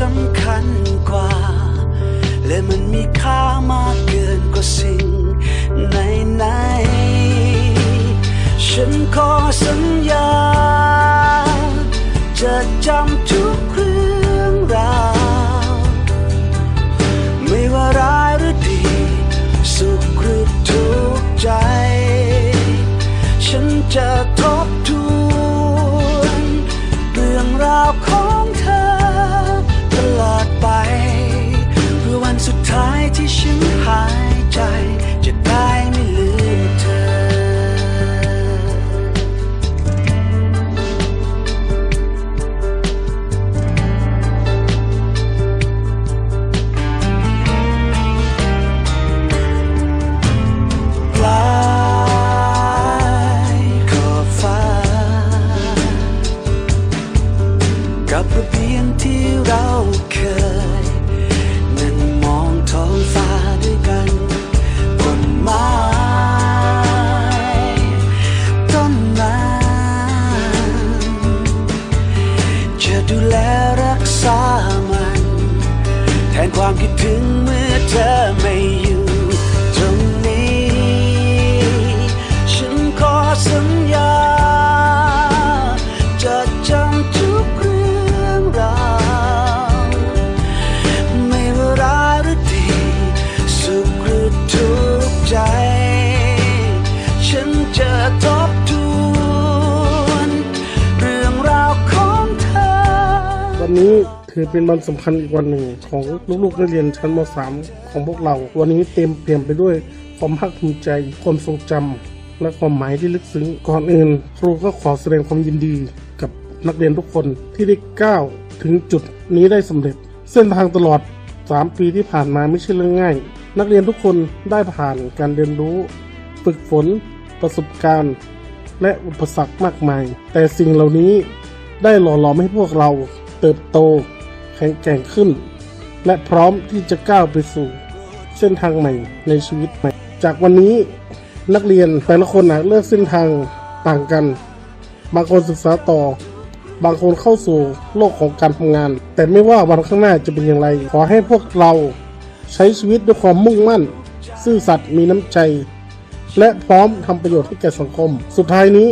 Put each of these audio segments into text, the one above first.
สำคัญกว่า และมันมีค่ามากเกินกว่าสิ่งไหนๆฉันขอสัญญา จะจำทุกเรื่องราว ถือเป็นวันสำคัญอีกวันหนึ่งของลูกๆนักเรียนชั้นม .3 ของพวกเรา วันนี้เต็มเปี่ยมไปด้วยความภาคภูมิใจ ความทรงจำและความหมายที่ลึกซึ้ง ก่อนอื่นครูก็ขอแสดงความยินดีกับนักเรียนทุกคนที่ได้ก้าวถึงจุดนี้ได้สำเร็จ เส้นทางตลอด 3 ปีที่ผ่านมาไม่ใช่เรื่องง่าย นักเรียนทุกคนได้ผ่านการเรียนรู้ ฝึกฝน ประสบการณ์ และอุปสรรคมากมาย แต่สิ่งเหล่านี้ได้หล่อหลอมให้พวกเราเติบโต แข็งแกร่งขึ้น และพร้อมที่จะก้าวไปสู่เส้นทางใหม่ในชีวิตใหม่ จากวันนี้นักเรียนแต่ละคนนะเลือกเส้นทางต่างกัน บางคนศึกษาต่อ บางคนเข้าสู่โลกของการทำงาน แต่ไม่ว่าวันข้างหน้าจะเป็นอย่างไร ขอให้พวกเราใช้ชีวิตด้วยความมุ่งมั่น ซื่อสัตย์มีน้ำใจ และพร้อมทำประโยชน์ให้แก่สังคม สุดท้ายนี้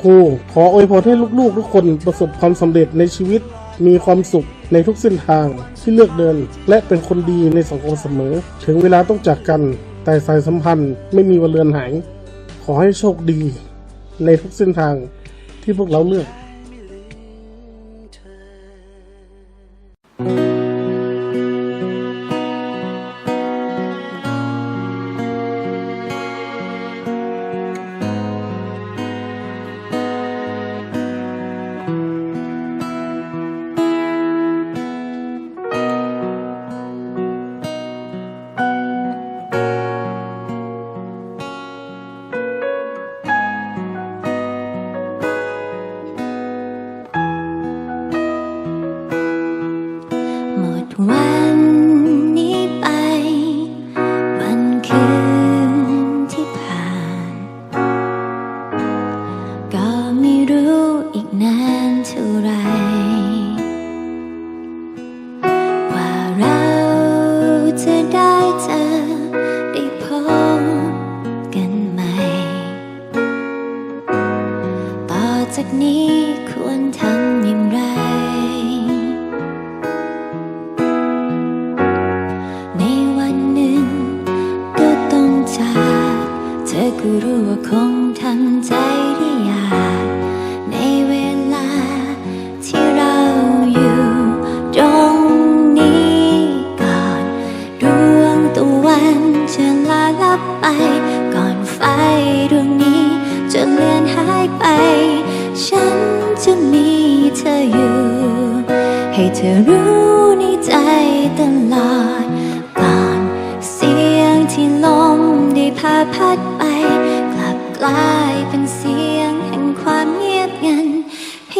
ครูขออวยพรให้ลูกๆ ทุกคนประสบความสำเร็จในชีวิต มีความสุขในทุกเส้นทางที่เลือกเดิน และเป็นคนดีในสังคมเสมอ ถึงเวลาต้องจากกัน แต่สายสัมพันธ์ไม่มีวันเลือนหาย ขอให้โชคดี ในทุกเส้นทางที่พวกเราเลือก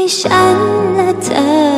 ให้ฉั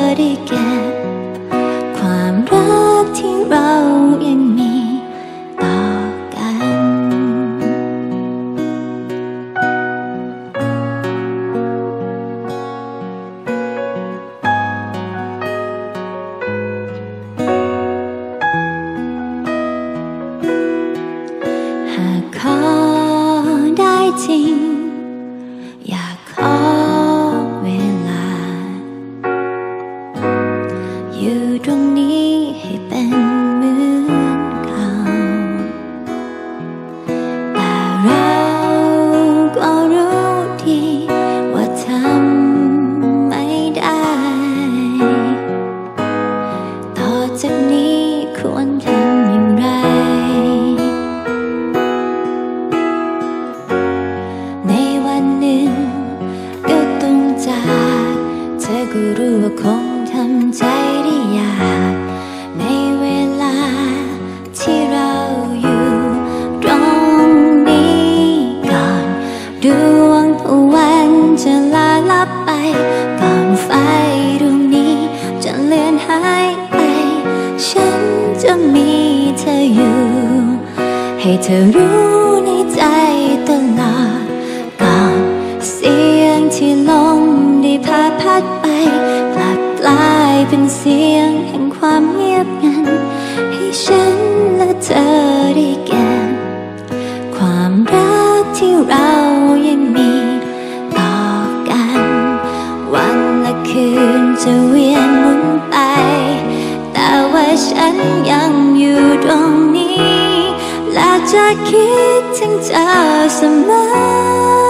เธอรู้ในใจตลอดก่อนเสียงที่ลมได้พาพัดไป กลับกลายเป็นเสียงแห่งความเงียบงัน ให้ฉันและเธอ จะคิดถึงเธอเสมอ